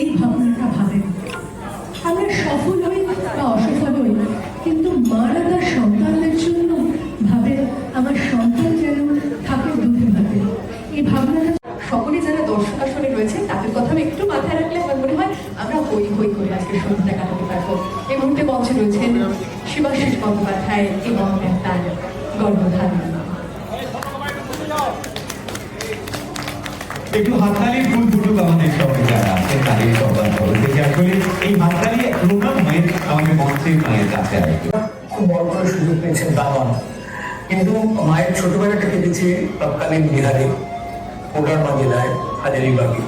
এই ভাবনাটা ভাবেন। আমরা সফল হই বা অসফল হই, কিন্তু মারা তার সন্তানদের জন্য ভাবে আমার সন্তান যেন থাকে দুধে ভাবে এই ভাবনাটা সকলে যারা দর্শক আসনে রয়েছেন, তাদের কথা একটু মাথায় রাখলে আমার মনে হয় আমরা হই হই করে আজকে সন্ধ্যাটা কাটাতে পারব। এই মুহূর্তে মঞ্চে রয়েছেন শিবাশিস বন্দ্যোপাধ্যায় এবং তার গর্ভধারণ। একটু হাততালি ফুল ফুটুক আমাদের সবাই। আছেন তাদের সবার তরফ থেকে এই হাততালি প্রোগ্রাম হয়ে আমাদের মঞ্চে মায়ের কাছে আসবে খুব বড় করে সুযোগ পেয়েছেন গাওয়া কিন্তু মায়ের ছোটবেলাটা কেটেছে তৎকালীন বিহারে কোটারমা জেলায় হাজারিবাগে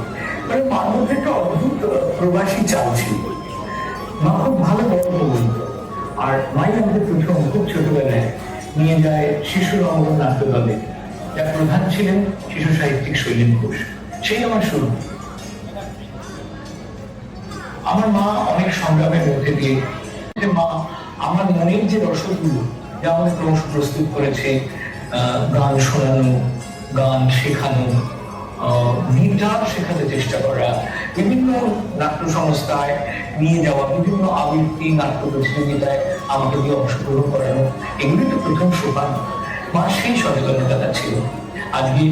মানে মার একটা অদ্ভুত প্রবাসী চাল ছিল। মা খুব ভালো গল্প বলতো আর মাই আমাদের প্রথম খুব ছোটবেলায় নিয়ে যায় শিশু রঙ্গন নাট্য দলে যার প্রধান ছিলেন শিশু সাহিত্যিক শৈলেন ঘোষ। সেই আমার শুরু। আমার মা অনেক সংগ্রামের মধ্যে দিয়ে যে মা, আমার মনের যে রসদগুলো যা আমাদের ক্রমশ প্রস্তুত করেছে গান শোনানো, গান শেখানো শেখাতে চেষ্টা করা, বিভিন্ন নাট্য সংস্থায় নিয়ে যাওয়া, বিভিন্ন আবৃত্তি নাট্য প্রতিযোগিতায় আমাকে দিয়ে অংশগ্রহণ করানো, এগুলি তো প্রথম সোপান। মা সেই সচেতনতা ছিল। আজকে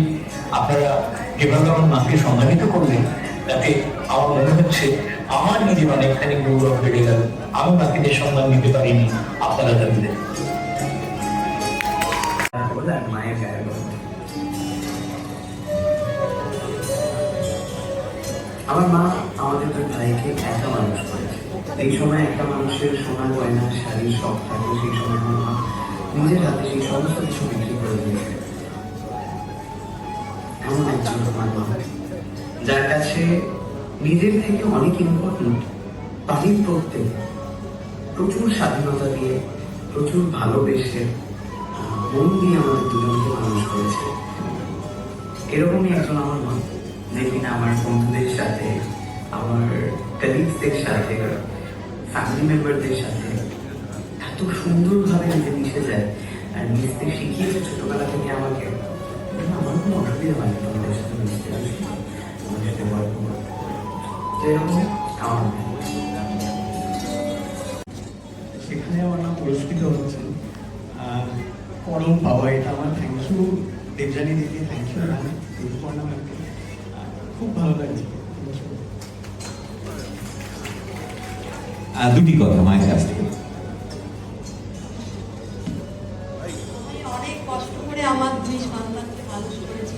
আপনারা যেভাবে আমার মাকে সম্মানিত করলেন তাতে আমার মনে হচ্ছে, আমার নিজের অনেকখানি গৌরব বেড়ে গেল। আমি যে সম্মান দিতে পারিনি, আপনারা গায়ে আমার মা আমাদের দুই ভাইকে একা মানুষ করেছে এই সময় একটা মানুষের সোনা গয়না শাড়ির শখ থাকে, সেই সময় আমার মা নিজের হাতে সেই সমস্ত কিছু বিক্রি করে দিয়েছে। কাছে নিজের থেকে অনেক ইম্পর্টেন্ট বাড়ির প্রত্যেক। প্রচুর স্বাধীনতা দিয়ে, প্রচুর ভালোবেসে মন দিয়ে আমাদের দুজনকে মানুষ করেছে। এরকমই একজন আমার মা, যে কিনা আমার বন্ধুদের সাথে, আমার কলিগসদের সাথে ফ্যামিলি মেম্বারদের সাথে এত সুন্দরভাবে নিজে মিশে যায় আর মিশতে শিখিয়েছে ছোটবেলা থেকে আমাকে। আমার কোনো অসুবিধা হয়নি তোমাদের সাথে মিশতে আমার সাথে এরকম আমার সেখানে আমার নাম পুরস্কৃত হচ্ছে। পরম পাওয়া এটা আমার থ্যাংক ইউ দেবজানি দিদি থ্যাংক ইউ ঋতুপর্ণা খুব ভালো লাগছে। দুটি কথা মায়ের কাছ থেকে। অনেক কষ্ট করে আমার দুই সন্তানকে মানুষ করেছি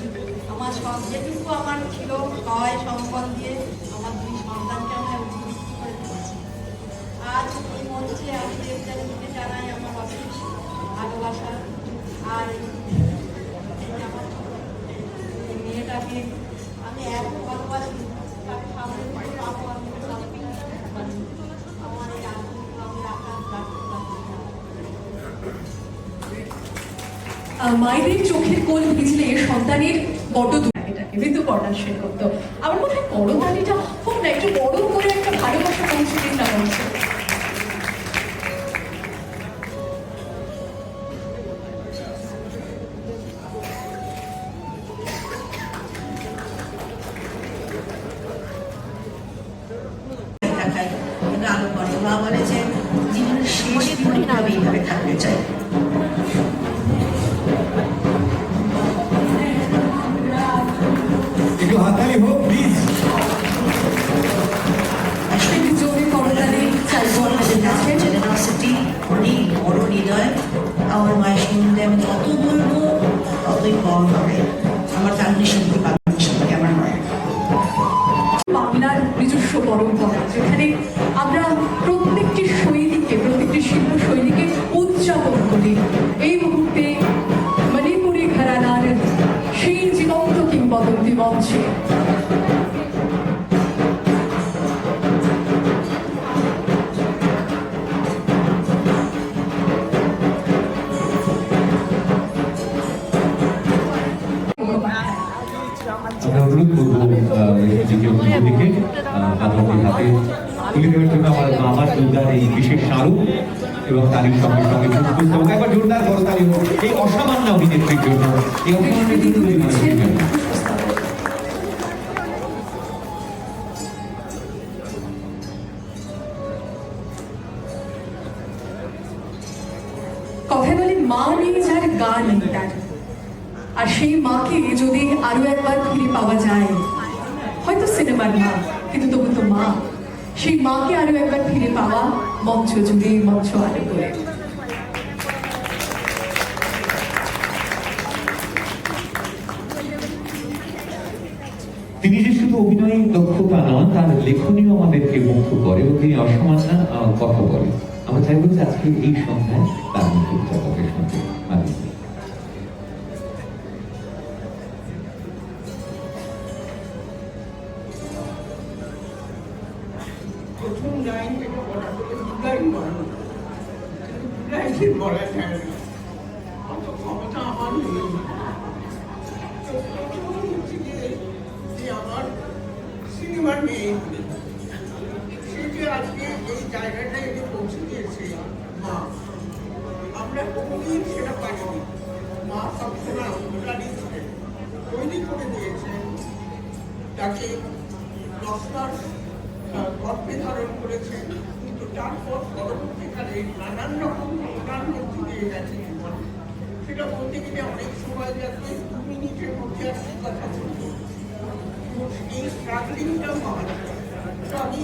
আমার সব যেটুকু আমার ছিল সহায় সম্পদ দিয়ে আমার দুই সন্তানকে আমি উন্নতি করে তুলেছি আজ এই মঞ্চে আমি দেবজানীকে জানাই আমার অশেষ ভালোবাসা। আর আমার মেয়েটাকে আমি এত ভালোবাসি না। আমার এই আমি চোখের কোল ভিজলে সন্তানের বড় এটাকে ঋতুপর্ণা সেন করতো আমার মনে হয় বড় দাঁড়িটা হোক না, একটু বড় করে একটা ভালোবাসা পৌঁছে দিন না করে মা বলে যে জীবনের শেষ এইভাবে থাকতে চাই। হয় বাবা এই বিশেষ এবং তারই সঙ্গে সঙ্গে একবার জোরদার করো তারই এই অসামান্য অভিনেত্রীর জন্য এই অভিনেত্রী বলে, মা নেই যার আর সেই মাকে যদি আরও একবার ফিরে পাওয়া যায়, হয়তো সিনেমার মা সেই মাকে আরও একবার ফিরে পাওয়া মঞ্চ জুড়ে মঞ্চ আলো করে। তিনি যে শুধু অভিনয়ে দক্ষতা নন, তার লেখনীও আমাদেরকে মুগ্ধ করে এবং তিনি অসামান্য কথা বলে আমরা চাইব যে আজকে এই সন্ধ্যায় তার মুখে জগতের প্রথম লাইন থেকে বলা হলো দুর্গাই মানুষ দুর্গাইকে বলা যায় না? অত ক্ষমতা আমার নেই। আমার সিনেমার মেয়ে সে যে আজকে এই জায়গাটায় এনে পৌঁছে দিয়েছে মা। আমরা কোনোদিন সেটা পাইনি। মা সবসময় অঙ্গীকারী ছিলেন তৈরি করে দিয়েছেন। তাকে দশ মাস আহ, গর্ভে ধারণ করেছেন কিন্তু তারপর পরবর্তীকালে নানান রকম ঘটনার মধ্যে দিয়ে গেছে। সেটা বলতে গেলে অনেক সময় যাচ্ছে দু মিনিটের মধ্যে আর কি কথা বলব এই স্ট্রাগলিংটা আমার আমি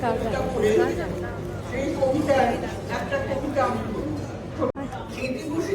কবিতা সেই কবিতায় একটা কবিতা আমি বলি। খেতে বসে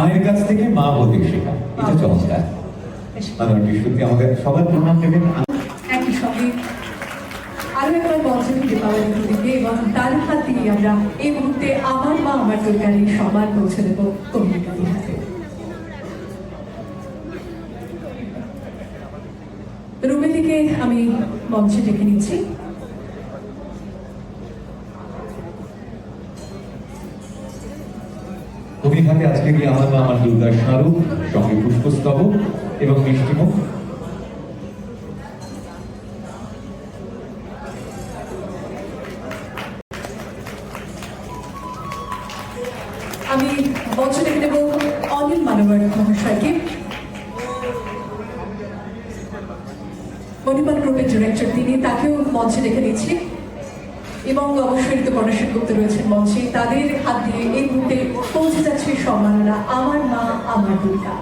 মায়ের কাছ থেকে মা হতে শেখা এটা চমৎকার। মানবী সত্যি আমাদের সবার প্রণাম নেবেন একই সঙ্গে আরও একবার ফিরে দিকে এবং তার হাতেই আমরা এই মুহূর্তে আমার মা আমার তরকারি সবার পৌঁছে দেবো কমিউনিটির হাতে। রুমে থেকে আমি মঞ্চে ডেকে নিচ্ছি। কবির হাতে আজকে গিয়ে আমার মা আমার দুর্গার স্মারক সঙ্গে পুষ্পস্তবক এবং মিষ্টিমুখ আমি মঞ্চে তিনি, তাকেও মঞ্চে ডেকে দিচ্ছি। এবং অবশ্যই ঋতুপর্ণা সেনগুপ্ত রয়েছেন মঞ্চে। তাদের হাত দিয়ে এই মুহূর্তে পৌঁছে যাচ্ছে সম্মাননা আমার মা, আমার দুর্গা।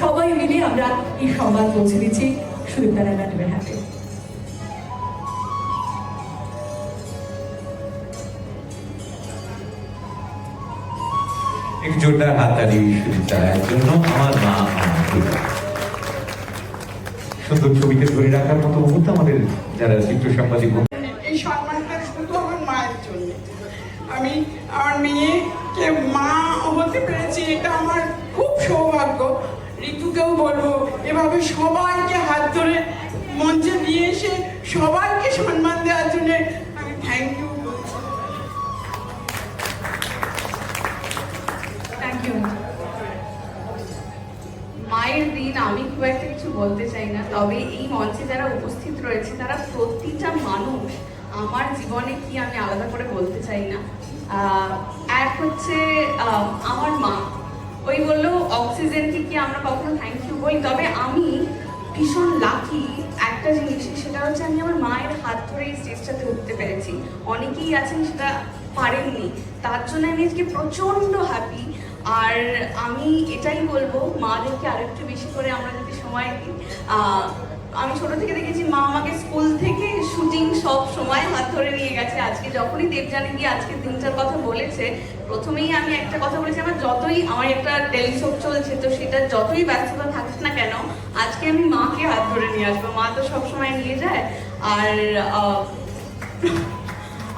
সবাই মিলে আমরা এই সংবাদ পৌঁছে দিচ্ছি। সুদীপ নারায়ণ ম্যাডামের হাতে। এক জোরদার হাততালি চালার জন্য আমার মা। সুন্দর ছবিতে ধরে রাখার মতো মুহূর্ত আমাদের যারা চিত্র সাংবাদিক এই সম্মানটা শুধু আমার মায়ের জন্য আমি, আমার মেয়েকে মা হতে পেরেছি, এটা আমার খুব সৌভাগ্য ঋতুকেও বলব, এভাবে সবাইকে হাত ধরে মঞ্চে নিয়ে এসে সবাইকে সম্মান দেওয়ার জন্য বলতে চাই না। তবে এই মঞ্চে যারা উপস্থিত রয়েছে, তারা প্রতিটা মানুষ আমার জীবনে কি আমি আলাদা করে বলতে চাই না। এক হচ্ছে আমার মা। ওই বলল অক্সিজেনকে কি আমরা কখনো থ্যাংক ইউ বলি? তবে আমি ভীষণ লাকি একটা জিনিস, সেটা হচ্ছে আমি আমার মায়ের হাত ধরে এই স্টেজটাতে উঠতে পেরেছি। অনেকেই আছেন সেটা পারেননি। তার জন্য আমি আজকে প্রচণ্ড হ্যাপি আর আমি এটাই বলব, মাদেরকে আরেকটু বেশি করে আমরা যদি সময় দিই আমি ছোট থেকে দেখেছি, মা আমাকে স্কুল থেকে শুটিং সব সময় হাত ধরে নিয়ে গেছে। আজকে যখনই দেবজানি গিয়ে আজকে দিনটার কথা বলেছে, প্রথমেই আমি একটা কথা বলেছি, আমার যতই, আমার একটা টেলিশপ চলছে, তো সেটা যতই ব্যস্ততা থাকুক না কেন, আজকে আমি মাকে হাত ধরে নিয়ে আসব। মা তো সবসময় নিয়ে যায়, আর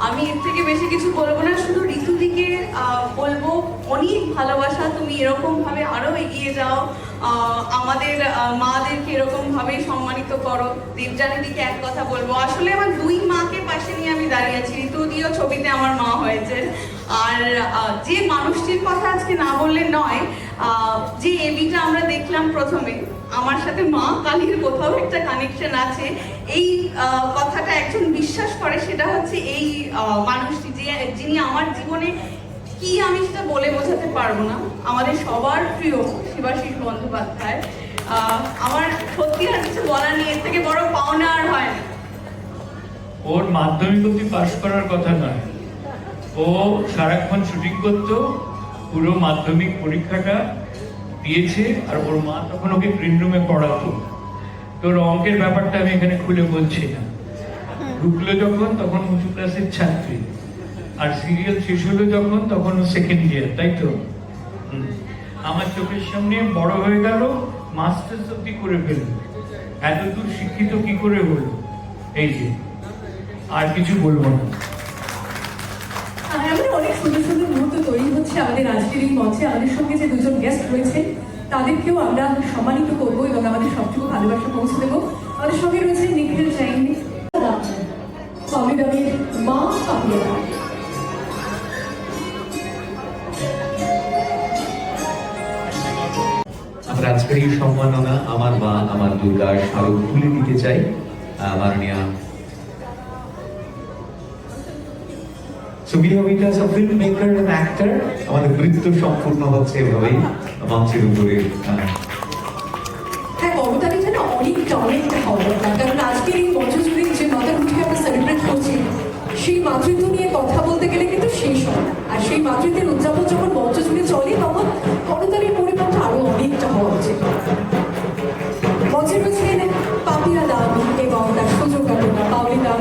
আমি এর থেকে বেশি কিছু বলব না শুধু ঋতুদিকে আহ, বলব অনেক ভালোবাসা তুমি এরকম ভাবে আরও এগিয়ে যাও। আমাদের মাদেরকে এরকম ভাবে সম্মানিত করো। দেবজানিদিকে এক কথা বলব। আসলে আমার দুই মাকে পাশে নিয়ে আমি দাঁড়িয়ে আছি। ঋতুদিও ছবিতে আমার মা হয়েছে। আর যে মানুষটির কথা আজকে না বললে নয় যে এবিটা আমরা দেখলাম প্রথমে আমার সাথে মা কালীর কোথাও একটা কানেকশন আছে। এই কথাটা একজন বিশ্বাস করে, সেটা হচ্ছে এই মানুষটি যে, যিনি আমার জীবনে কি আমি সেটা বলে বোঝাতে পারব না। আমাদের সবার প্রিয় শিবাশিস বন্দ্যোপাধ্যায়। আমার সত্যি আর কিছু বলার নেই, এর থেকে বড় পাওনা আর হয় না। ওর মাধ্যমিক অব্দি পাশ করার কথা নয়। ও সারাক্ষণ শুটিং করতো, পুরো মাধ্যমিক পরীক্ষাটা দিয়েছে আর ওর মা তখন ওকে গ্রিন রুমে পড়াতো। তোর অঙ্কের ব্যাপারটা আমি এখানে খুলে বলছি না। ঢুকলো যখন, তখন উঁচু ক্লাসের ছাত্রী। আর সিরিয়াল শেষ হলো যখন, তখন সেকেন্ড ইয়ার তাই তো। আমার চোখের সামনে বড় হয়ে গেল মাস্টার্স অব্দি করে ফেলল এতদূর শিক্ষিত কি করে হলো? এই যে, আর কিছু বলব না। আমাদের আজকের এই মঞ্চে আমাদের সঙ্গে যে দুজন গেস্ট রয়েছেন তাদেরকেও আমরা সম্মানিত করব এবং আমাদের সবটুকু ভালোবাসা পৌঁছে দেবো। আমাদের সঙ্গে রয়েছে নিখিল জৈন সমিদামের মা পাপিয়া আজকের এই সম্মাননা আমার মা, আমার দুর্গার স্মারক তুলে দিতে চাই। মাননীয়া We have it as a filmmaker and আমাদের নৃত্য সম্পূর্ণ হচ্ছে এভাবেই মঞ্চের উপরে হ্যাঁ সেই মাতৃত্ব নিয়ে কথা বলতে গেলে কিন্তু শেষ হয় আর সেই মাতৃত্বের উদযাপন যখন মঞ্চ জুড়ে চলে, তখন করতালির পরিমাণটা আরও অনেকটা হওয়া উচিত। মঞ্চে রয়েছেন পাপিয়া দান এবং তার সুযোগ পাওলি দান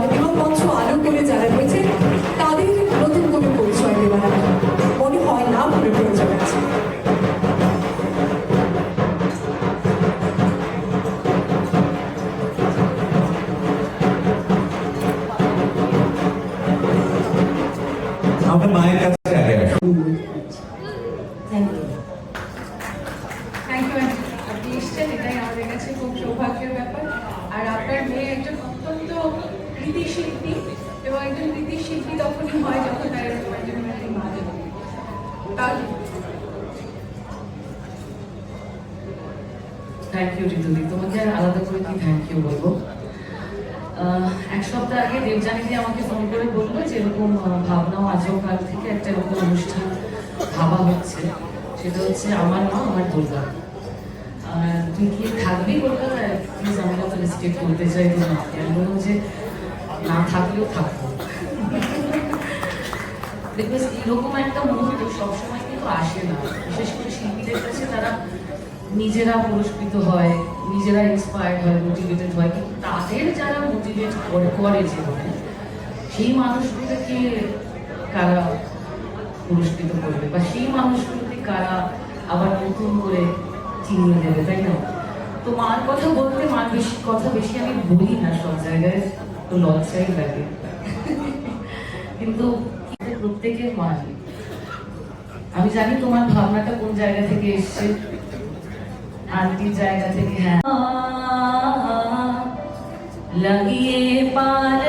থ্যাংক ইউ ঋতুদি তোমাকে আর আলাদা করে কি থ্যাংক ইউ বলব? এক সপ্তাহ আগে দেবজানিদি আমাকে ফোন করে বলল যে এরকম ভাবনা ও আজও কাল থেকে, একটা এরকম অনুষ্ঠান ভাবা হচ্ছে। সেটা হচ্ছে আমার মা, আমার দুর্গা। তুই কি থাকবি কলকাতায় প্লিজ আমি কথা স্টেট করতে চাই তো না। আমি বললাম যে না, থাকলেও থাকব। বিকজ এরকম একটা মুহূর্ত সবসময় কিন্তু আসে না। বিশেষ করে শিল্পীদের কাছে তারা নিজেরা পুরস্কৃত হয়, নিজেরা ইন্সপায়ার্ড হয় মোটিভেটেড হয়। কিন্তু তাদের যারা মোটিভেট করে জীবনে, সেই মানুষগুলোকে কারা পুরস্কৃত করবে বা সেই মানুষগুলোকে কারা আবার নতুন করে চিনিয়ে দেবে, তাই না? তো মার কথা বলতে মার বেশি, কথা বেশি আমি বলি না সব জায়গায়, তো লজ্জাই লাগে। কিন্তু প্রত্যেকের মা আমি জানি তোমার ভাবনাটা কোন জায়গা থেকে এসছে। আন্টির জায়গা থেকে হ্যাঁ। লাগিয়ে পারে